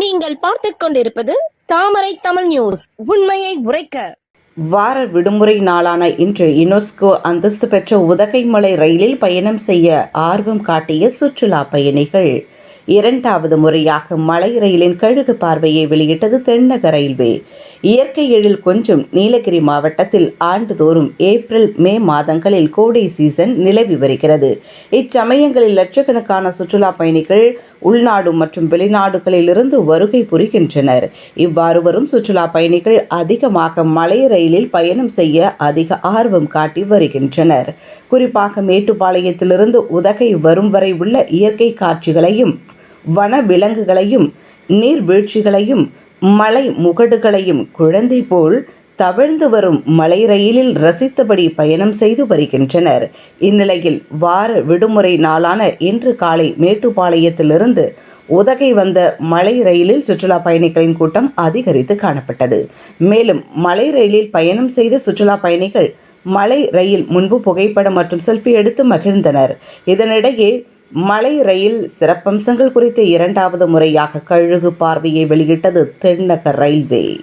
நீங்கள் பார்த்து கொண்டிருப்பது தாமரை தமிழ் நியூஸ். உண்மையை உரைக்க. வார விடுமுறை நாளான இன்று யுனெஸ்கோ அந்தஸ்து பெற்ற உதகைமலை ரயிலில் பயணம் செய்ய ஆர்வம் காட்டிய சுற்றுலா பயணிகள். இரண்டாவது முறையாக மலை ரயிலின் கழுகு பார்வையை வெளியிட்டது தென்னக ரயில்வே. இயற்கை எழில் கொஞ்சம் நீலகிரி மாவட்டத்தில் ஆண்டுதோறும் ஏப்ரல் மே மாதங்களில் கோடை சீசன் நிலவி வருகிறது. இச்சமயங்களில் லட்சக்கணக்கான சுற்றுலா பயணிகள் உள்நாடு மற்றும் வெளிநாடுகளிலிருந்து வருகை புரிகின்றனர். இவ்வாறு வரும் சுற்றுலா பயணிகள் அதிகமாக மலை ரயிலில் பயணம் செய்ய அதிக ஆர்வம் காட்டி வருகின்றனர். குறிப்பாக மேட்டுப்பாளையத்திலிருந்து உதகை வரும் வரை உள்ள இயற்கை காட்சிகளையும் வன விலங்குகளையும் நீர்வீழ்ச்சிகளையும் மலை முகடுகளையும் குழந்தை போல் தவழ்ந்து வரும் மலை ரயிலில் ரசித்தபடி பயணம் செய்து வருகின்றனர். இந்நிலையில் வார விடுமுறை நாளான இன்று காலை மேட்டுப்பாளையத்திலிருந்து உதகை வந்த மலை ரயிலில் சுற்றுலா பயணிகளின் கூட்டம் அதிகரித்து காணப்பட்டது. மேலும் மலை ரயிலில் பயணம் செய்த சுற்றுலா பயணிகள் மலை ரயில் முன்பு புகைப்படம் மற்றும் செல்ஃபி எடுத்து மகிழ்ந்தனர். இதனிடையே மலை ரயில் சிறப்பம்சங்கள் குறித்து இரண்டாவது முறையாக கழுகு பார்வையை வெளியிட்டது தென்னக ரயில்வே.